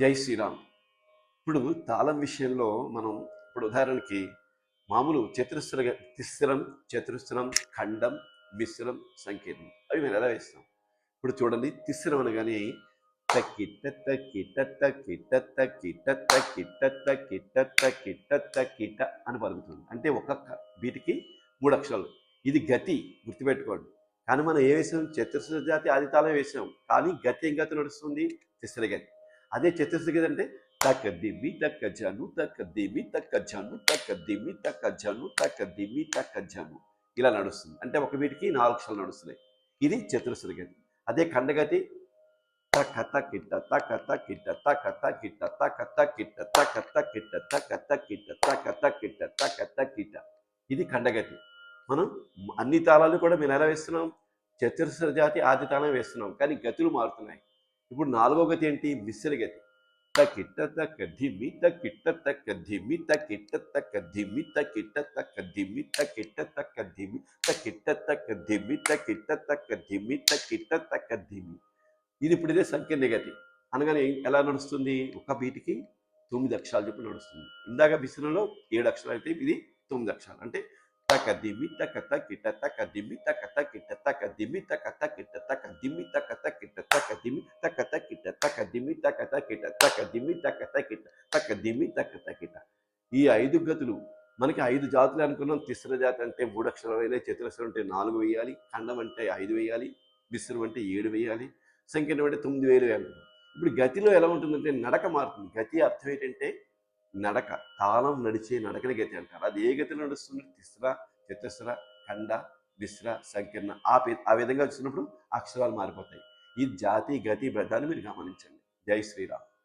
జై శ్రీరామ్. ఇప్పుడు తాళం విషయంలో మనం ఇప్పుడు ఉదాహరణకి మామూలు చతురస్ర తిస్రం చతురస్రం ఖండం మిశ్రం సంకేతం అవి మేము ఎలా వేస్తాం? ఇప్పుడు చూడండి తిస్రం అనగానే తక్కిట్ట తక్కిట్ట తక్కిట్ట తక్కిట్ట తక్కిట్ట తక్కిట్ట తక్కిట్ట కిట్ట అని పలుకుతుంది అంటే ఒక్కొక్క వీటికి మూడు అక్షరాలు. ఇది గతి గుర్తుపెట్టుకోండి. కానీ మనం ఏ వేసాం? చతురస్ర జాతి ఆదితాలే వేసాం. కానీ గతి ఏం గతి నడుస్తుంది? తిస్ర గతి. అదే చతురస్ర గతి అంటే తక్క దిమ్మి తక్క జను తక్క దిమ్మి తక్క జను తక్క దిమ్మి తక్క జను తక్క దిమ్మి తక్క జను ఇలా నడుస్తుంది. అంటే ఒక వీటికి నాలుగు అక్షరాలు నడుస్తున్నాయి. ఇది చతురస్ర గతి. అదే ఖండగతి. తక్క తక్కిట్ట తక్క తక్కిట్ట తక్క తక్కిట్ట తక్క తక్కిట్ట తక్క తక్కిట్ట తక్క తక్కిట్ట తక్క తక్కిట్ట తక్క తక్కిట్ట. ఇది ఖండగతి. మనం అన్ని తాళాలు కూడా మేము ఎలా వేస్తున్నాం. చతురస్ర జాతి ఆది తాళం వేస్తున్నాం. కానీ గతులు మారుతున్నాయి. ఇప్పుడు నాలుగో గతి ఏంటి? మిశ్ర గతి. తక్కిట్ట తక్క ధిమ్మి తక్కిట్ట తక్క ధిమ్మి తక్కిట్ట తక్క ధిమ్మి తక్కిట్ట తక్క ధిమ్మి తక్కిట్ట తక్క ధిమ్మి తక్కిట్ట తక్క ధిమ్మి తక్కిట్ట తక్క ధిమ్మి తక్కిట్ట తక్క ధిమ్మి ఇది ఇప్పుడు ఇదే సంకీర్ణ గతి. అనగానే ఎలా నడుస్తుంది? ఒక బీటికి తొమ్మిది అక్షరాలు చెప్పి నడుస్తుంది. ఇందాక బిసినలో ఏడు అక్షరాలు అయితే ఇది తొమ్మిది అక్షరాలు. అంటే తక్క దిమ్మి తక్క తక్కిట్ట తక్క దిమ్మి తక్క తక్కిట్ట తక్క దిమ్మి తక్క తక్కిట్ట తక్క దిమ్మి తక్క తక్కిట్ట తక్క దిమ్మి తక్క తక్కిట్ట తక్క దిమ్మి తక్క తక్కిట్ట తక్క దిమ్మి తక్క తక్కిట్ట తక్క దిమ్మి తక్క తక్కిట్ట ఈ ఐదు గతులు మనకి ఐదు జాతులు అనుకున్నాం. తిస్ర జాతి అంటే మూడు అక్షరాలు వేయాలి చతురస్రం అంటే నాలుగు వేయాలి ఖండం అంటే ఐదు వేయాలి మిశ్రం అంటే ఏడు వేయాలి సంఖ్యను అంటే తొమ్మిది వేలు వేయాలి. ఇప్పుడు గతిలో ఎలా ఉంటుందంటే నడక మారుతుంది. గతి అర్థం ఏంటంటే నడక తాళం నడిచే నడకని గతి అంటారు. అది ఏ గతిలో నడుస్తుంది? తిస్ర చతుస్ర ఖండ మిశ్ర సంకీర్ణ ఆ ఆ విధంగా వచ్చినప్పుడు అక్షరాలు మారిపోతాయి. ఈ జాతి గతి బ్రతాన్ని మీరు గమనించండి. జై శ్రీరామ్.